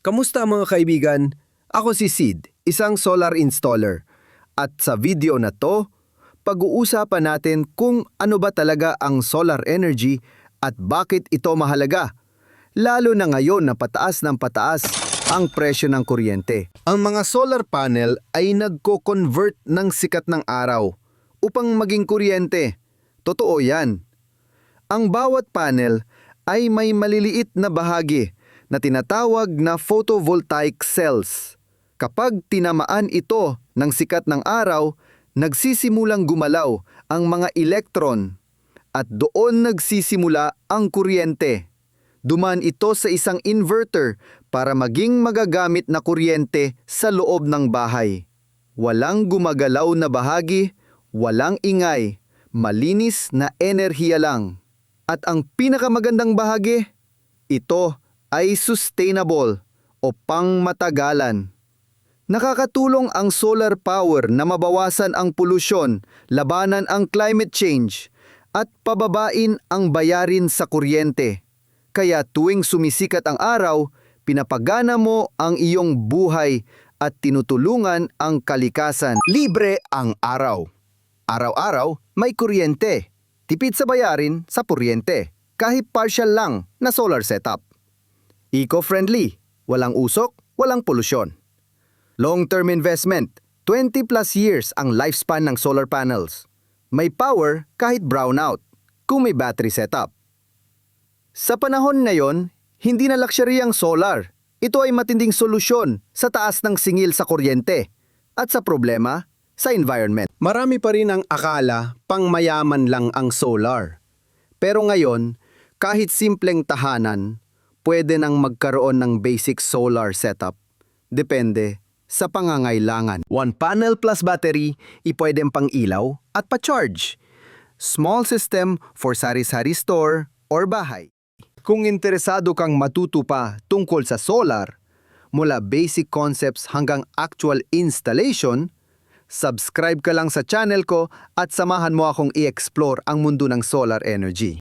Kamusta mga kaibigan? Ako si Sid, isang solar installer. At sa video na to, pag-uusapan natin kung ano ba talaga ang solar energy at bakit ito mahalaga. Lalo na ngayon na pataas ng pataas ang presyo ng kuryente. Ang mga solar panel ay nagko-convert ng sikat ng araw upang maging kuryente. Totoo yan. Ang bawat panel ay may maliliit na bahagi na tinatawag na photovoltaic cells. Kapag tinamaan ito ng sikat ng araw, nagsisimulang gumalaw ang mga elektron at doon nagsisimula ang kuryente. Duman ito sa isang inverter para maging magagamit na kuryente sa loob ng bahay. Walang gumagalaw na bahagi, walang ingay, malinis na enerhiya lang. At ang pinakamagandang bahagi, ito ay sustainable o pangmatagalan. Nakakatulong ang solar power na mabawasan ang polusyon, labanan ang climate change, at pababain ang bayarin sa kuryente. Kaya tuwing sumisikat ang araw, pinapagana mo ang iyong buhay at tinutulungan ang kalikasan. Libre ang araw. Araw-araw may kuryente. Tipid sa bayarin sa kuryente. Kahit partial lang na solar setup. Eco-friendly, walang usok, walang polusyon. Long-term investment, 20 plus years ang lifespan ng solar panels. May power kahit brownout, kung may battery setup. Sa panahon ngayon, hindi na luxury ang solar. Ito ay matinding solusyon sa taas ng singil sa kuryente at sa problema sa environment. Marami pa rin ang akala pang mayaman lang ang solar. Pero ngayon, kahit simpleng tahanan, pwede nang magkaroon ng basic solar setup. Depende sa pangangailangan. One panel plus battery, ipwedeng pang ilaw at pa-charge. Small system for sari-sari store or bahay. Kung interesado kang matuto pa tungkol sa solar, mula basic concepts hanggang actual installation, subscribe ka lang sa channel ko at samahan mo akong i-explore ang mundo ng solar energy.